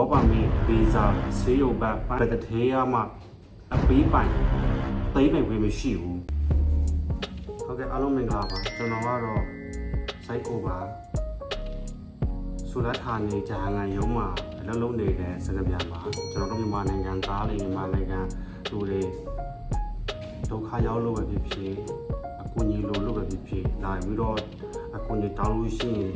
ဝပါမီဗီဇာဆေးရုံဘတ်ပတထေးရမှအပီးပိုင်သိမ့်ပိုင်ခွင့်မရှိဘူးဟုတ်ကဲ့အားလုံးမင်္ဂလာပါကျွန်တော်ကတော့စိုက်ကိုပါဆူလတ်ဌာနေဂျာဟန်ငံရုံးမှာအလုပ်လုပ်နေတဲ့စကားပြန်ပါကျွန်တော်တို့မြန်မာနိုင်ငံသားတွေမြန်မာနိုင်ငံလူတွေဒုက္ခရောက်လို့ပဲဖြစ်ဖြစ်အကူအညီလိုလို့ပဲဖြစ်ဖြစ်လာပြီးတော့အကူအညီတောင်းလို့ရှိရင်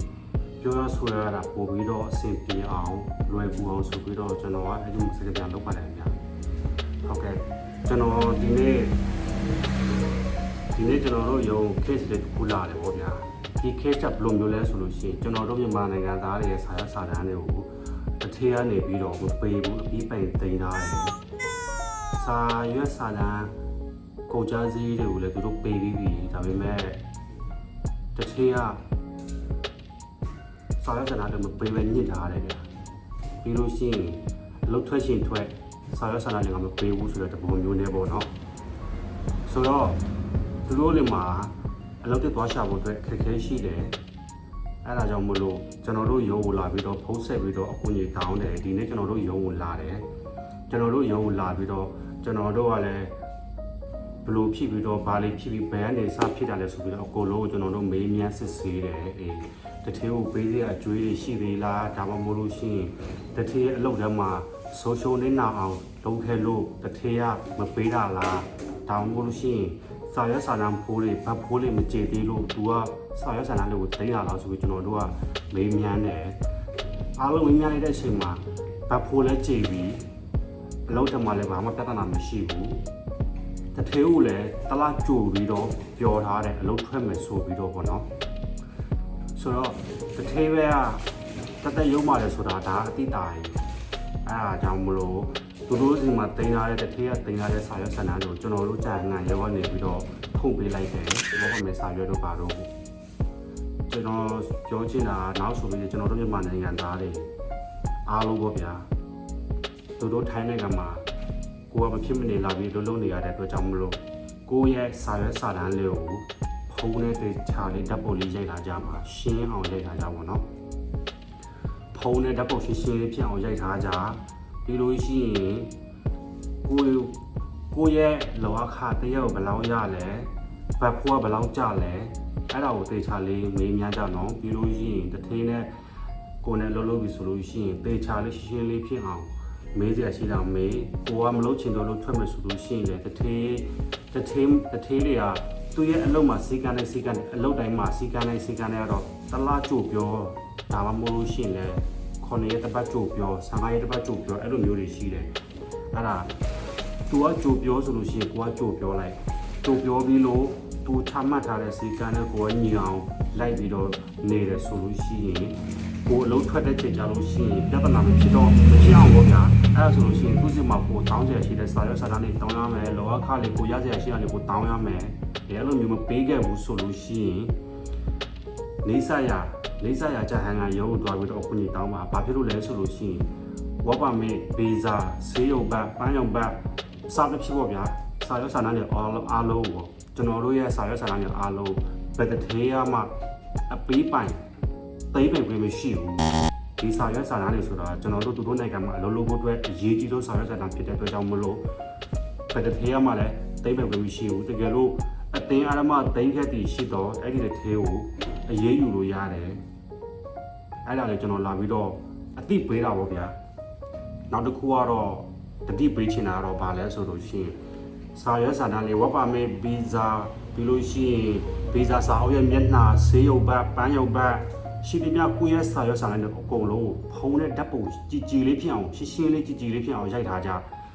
ပြောရဆိုရတာပို့ပြီးတော့အဆင်ပြေအောင်လွယ်ကူအောင်ဆိုပြီးတော့ကျွန်တော်ကအဲ့ဒီစကားပြန်လုပ်ပါတယ်ဗျာဟုတ်ကဲ့ကျွန်တော်ဒီနေ့ဒီနေ့ကျွန်တော်တို့ရုံ case လေးတစ်ခုလာတယ်ပေါ့ဗျာဒီ case ကဘယ်လိုမျိုးလဲဆိုလို့ရှိရင်ကျွန်တော်တို့မြန်မာနိုင်ငံသားတွေရဲ့ဆာရစာတမ်းတွေကိုတစ်ထည့်ကနေပြီးတော့မပေးဘူးအပြီးပိုင်တင်ထားတယ်စာရွက်စာတမ်းကုန်ကြစည်တွေကိုလည်းသူတို့ပေးပြီးပြီဒါပေမဲ့တစ်ထည့်က စာရွက်စာတမ်းတွေမပေးဘဲညစ်ထားတယ်ဗျာပြီးလို့ရှိရင်အလုပ်ထွက်ရှင်ထွက်စာရွက်စာတမ်းတွေကမပေးဘူးဆိုတဲ့တပုံမျိုးနဲ့ပေါ့နော်ဆိုတော့သူတို့လည်းမှာအလုပ်တက်သွားရှာဖို့အတွက်အခက်အခဲရှိတယ်အဲ့ဒါကြောင့်မလို့ကျွန်တော်တို့ရုံးကိုလာပြီးတော့ဖုန်းဆက်ပြီးတော့အကူအညီတောင်းတယ်ဒီနေ့ကျွန်တော်တို့ရုံးကိုလာတယ်ကျွန်တော်တို့ရုံးကိုလာပြီးတော့ကျွန်တော်တို့ကလည်းဘလို့ဖြစ်ပြီးတော့ဘာလေးဖြစ်ပြီးဘယ်ကနေစဖြစ်တာလဲဆိုပြီးတော့အကုန်လုံးကိုကျွန်တော်တို့မေးမြန်းစစ်ဆေးတယ်အေး တထေးကိုပေးရအကျွေးတွေရှိသေးလားဒါမှမဟုတ်လို့ရှိရင်တထေးရဲ့အလုပ်ထဲမှာဆိုရှယ်နေနာအောင်လုပ်ခဲ့လို့တထေးကမပေးတာလားဒါမှမဟုတ်လို့ရှိရင်စာရွက်စာတမ်းဖိုးတွေဘတ်ဖိုးတွေမကြေသေးလို့ तू ကစာရွက်စာတမ်းတွေကိုသိမ်းရလားဆိုပြီးကျွန်တော်တို့ကမေးမြန်းတယ်အားလုံးမေးမြန်းနေတဲ့အချိန်မှာဘတ်ဖိုးလည်းကြေပြီးအလုပ်ထဲမှာလည်းဘာမှပြဿနာမရှိဘူးတထေးကိုလည်းတလားကြိုပြီးတော့ပြောထားတယ်အလုပ်ထွက်မယ်ဆိုပြီးတော့ပေါ့နော် ဆိုတော့တထေးပဲကတသက်ရုံမာတယ်ဆိုတာဒါအတိတာကြီးအဲအားကြောင့်မလို့သူတို့စီမှာတင်လာတဲ့တထေးကတင်လာတဲ့စာရွက်ဆန္ဒတွေကိုကျွန်တော်တို့ကြာငံရောကနေပြီးတော့ထုံပေးလိုက်တယ်ဘောကမယ်စာရွက်တို့ပါတော့ကျွန်တော်ပြောချင်တာနောက်ဆိုပြီးကျွန်တော်တို့မြန်မာနိုင်ငံသားတွေအားလုံးပေါ့ဗျာသူတို့ထိုင်းနိုင်ငံမှာကိုကမဖြစ်မနေလာပြီးလုံးလုံးနေရတဲ့အတွက်ကြောင့်မလို့ကိုရဲ့စာရွက်စာတမ်းလေးကို ဖုန်းနဲ့တေချာလေးဓာတ်ပုံလေးရိုက်လာကြပါရှင်းအောင်ရိုက်လာကြပါတော့ဖုန်းနဲ့ဓာတ်ပုံရှင်းရှင်းလေးဖြစ်အောင်ရိုက်ထားကြပြီးလို့ရှိရင်ကိုကိုရဲ့လောအခတရက်ကိုဘယ်လောက်ရလဲဘတ်ဖိုးကဘယ်လောက်ကြလဲအဲ့ဒါကိုတေချာလေးမေးမြန်းကြတော့ပြီးလို့ရှိရင်တစ်ထင်းနဲ့ကိုယ်နဲ့လုံးလုံးပြီဆိုလို့ရှိရင်တေချာလေးရှင်းရှင်းလေးဖြစ်အောင်မေးစရာရှိတာမေးကိုကမလို့ချင်တော့လို့ထွက်မယ်ဆိုလို့ရှိရင်လေတထေးတထေးတထေးတွေက သူ့ရဲ့အလုပ်မှာစီကန်းနဲ့စီကန်းနဲ့အလုပ်တိုင်းမှာစီကန်းနဲ့စီကန်းနဲ့ကတော့တလားကြို့ပြောဒါမှမဟုတ်လို့ရှိရင်လေခုနှစ်ရက်တစ်ပတ်ကြို့ပြော15ရက်တစ်ပတ်ကြို့ပြောအဲ့လိုမျိုးတွေရှိတယ်အဲ့ဒါ तू ကကြို့ပြောဆိုလို့ရှိရင်ကိုကကြို့ပြောလိုက်ကြို့ပြောပြီးလို့ तू ချမှတ်ထားတဲ့စီကန်းနဲ့ကိုကညီအောင်လိုက်ပြီးတော့နေတယ်ဆိုလို့ရှိရင်ကိုအလုံးထွက်တဲ့ချိန်ကြလို့ရှိရင်ပြဿနာမဖြစ်တော့မဖြစ်အောင်ပေါ့ဗျာအဲ့ဒါဆိုလို့ရှိရင်သူ့စီမှာကိုတောင်းကြရရှိတဲ့စာရွက်စာတမ်းတွေတောင်းရမယ်လောကခလေးကိုရစရာရှိတာလေးကိုတောင်းရမယ်ဒီအဲ့လိုမျိုးမပေးခဲ့ဘူးဆိုလို့ရှိရင်နေဆရာနေဆရာကြဟန်ကရုံးကိုတွားပြီးတော့အခုညတောင်းပါဘာဖြစ်လို့လဲဆိုလို့ရှိရင်ဝပ်ပါမေဗီဇာဆေးရုံဘတ်ပန်းရုံဘတ်စာတစ်ဖြစ်ပေါ့ဗျာစာရွက်စာတမ်းတွေအားလုံးအားလုံးပေါ့ ကျွန်တော်တို့ရဲ့စာရွက်စာတမ်းတွေအားလုံးဘယ်တစ်ထေးရမှအပီးပိုင်သိမ့်ပိုင်ခွင့်မရှိဘူးဒီစာရွက်စာတမ်းတွေဆိုတာကျွန်တော်တို့သူတို့နိုင်ငံမှာအလုပ်လုပ်ဖို့အတွက်အရေးကြီးဆုံးစာရွက်စာတမ်းဖြစ်တဲ့အတွက်ကြောင့်မလို့ဘယ်တစ်ထေးရမှလည်းသိမ့်ပိုင်ခွင့်မရှိဘူးတကယ်လို့အတင်းအဓမ္မသိမ့်ခဲ့တည်ရှိတော့အဲ့ဒီတစ်ထေးကိုအရေးယူလို့ရတယ်အဲ့ဒါလေကျွန်တော်လာပြီးတော့အတိပေးတာပေါ့ဗျာနောက်တစ်ခုကတော့တတိပေးချင်တာကတော့ဗာလဲဆိုလို့ရှိရင် စာရွက်စာတမ်းလေးဝက်ပါမေဗီဇာပြီးလို့ရှိရင်ဗီဇာစာအုပ်ရဲ့မျက်နှာဆေးရုပ်ဘတ်ပန်းရုပ်ဘတ်ရှိသမျှကိုယ့်ရဲ့စာရွက်စာတမ်းတွေအကုန်လုံးကိုဖုံးတဲ့ဓာတ်ပုံကြည်ကြည်လေးဖြစ်အောင်ရှင်းရှင်းလေးကြည်ကြည်လေးဖြစ်အောင်ရိုက်ထားကြ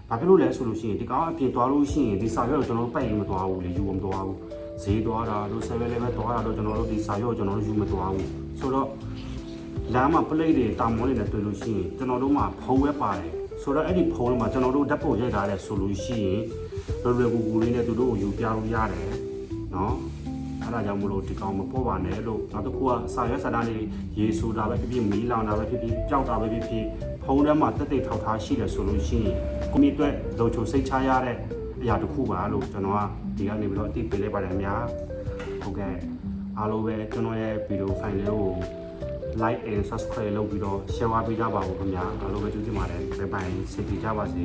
ဘာဖြစ်လို့လဲဆိုလို့ရှိရင်ဒီကောင်အပြင်သွားလို့ရှိရင်ဒီစာရွက်ကိုကျွန်တော်တို့ပိုက်ရင်မသွားဘူးလေယူမသွားဘူးဈေးသွားတာတို့7 level သွားတာတို့ကျွန်တော်တို့ဒီစာရွက်ကိုကျွန်တော်တို့ယူမသွားဘူးဆိုတော့လမ်းမှာပလိတ်တွေတာမောတွေနဲ့တွေ့လို့ရှိရင်ကျွန်တော်တို့မှာဖုံးပဲပါတယ်ဆိုတော့အဲ့ဒီဖုံးထဲမှာကျွန်တော်တို့ဓာတ်ပုံရိုက်ထားတဲ့ဆိုလို့ရှိရင် လွယ်လွယ်ကူကူလေးနဲ့သူတို့ကိုယူပြလို့ရတယ်နော်အဲ့ဒါကြောင့်မလို့ဒီကောင်မပေါ်ပါနဲ့လို့နောက်တစ်ခုကစာရွက်စာတမ်းတွေရေဆိုတာပဲဖြစ်ဖြစ်မီးလောင်တာပဲဖြစ်ဖြစ်ကြောက်တာပဲဖြစ်ဖြစ်ဖုံးထဲမှာတက်တက်ထောက်ထားရှိတယ်ဆိုလို့ရှိရင်ကိုမိအတွက်လုံချိုစိတ်ချရတဲ့အရာတစ်ခုပါလို့ကျွန်တော်ကဒီကနေပြီးတော့အသိပေးလိုက်ပါတယ်အများဟုတ်ကဲ့အားလုံးပဲကျွန်တော်ရဲ့ဗီဒီယိုဖိုင်လေးကို like and subscribe လုပ်ပြီးတော့ share ပေးကြပါဦးခင်ဗျာအားလုံးပဲကျေးဇူးတင်ပါတယ်ဘယ်ပိုင်စိတ်ကြပါစေ